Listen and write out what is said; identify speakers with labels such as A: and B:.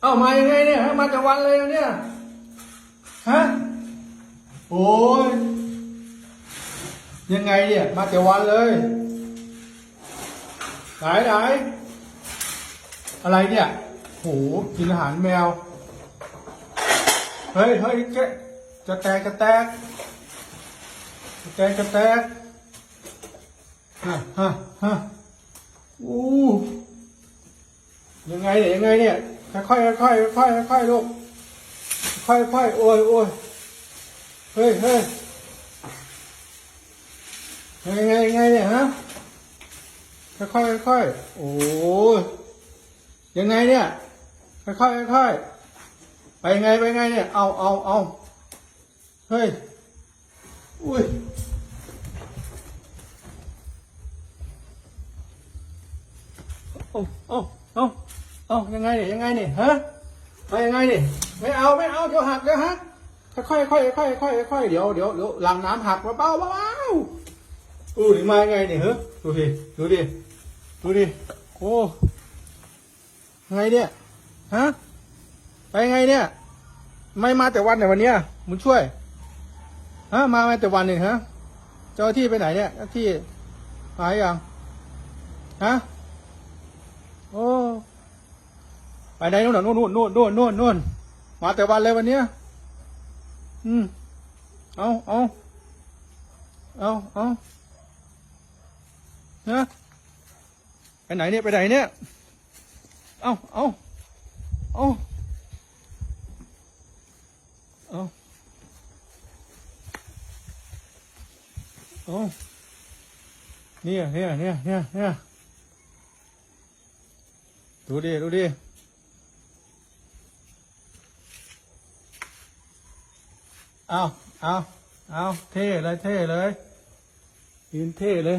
A: เอ้ามายังไงเนี่ยฮะมาจากวันเลยนะเนี่ยฮะโอ้ยยังไงเนี่ย มาจากวันเลยไหนไหนอะไรเนี่ยโหกินอาหารแมว เฮ้ยเฮ้ยแกจะแตกจะแตกจะแตกจะแตกฮะฮะฮะอู้ยังไงเนี่ยยังไงเนี่ย ค่อยๆค่อยๆค่อยๆค่อยๆลูกค่อยๆค่อยโอ้ยโอ้ยเฮ้ยเฮ้ยยังไงไงเนี่ยฮะค่อยๆค่อยๆโอ้ยยังไงเนี่ยค่อยๆค่อยๆไปไงไปไงเนี่ยเอาเอาเอาเฮ้ยอุ้ยเอาเอาเอา เอายังไงเนี่ยยังไงเนี่ยฮะไปยังไงเนี่ยไม่เอาไม่เอาเดี๋ยวหักเดี๋ยวหักค่อยค่อยค่อยค่อยค่อยค่อยเดี๋ยวเดี๋ยวเดี๋ยวหลังน้ำหักเบาเบาเบาอู้ยมายังไงเนี่ยเฮ้ดูดิดูดิดูดิโอ้ไงเนี่ยฮะไปไงเนี่ย ไม่มาแต่วันไหนวันเนี้ยมึงช่วยฮะมาไมาแต่วันหนึ่งฮะเจ้าที่ไปไหนเนี่ยเจ้าที่หายยังฮะโอ้ ไปไหนนู่นนู่นนู่นนู่นนู่นนู่นนู่นมาแต่วันเลยวันเนี้ย อืม เอาเอาเอาเอาฮะไปไหนเนี่ย ไปไหนเนี่ย เอาเอาเอาเอาเอาเนี่ยเนี่ยเนี่ยเนี่ยเนี่ยดูดิ ดูดิ เอาเอาเอาเท่เลยเท่เลยยืนเท่เลย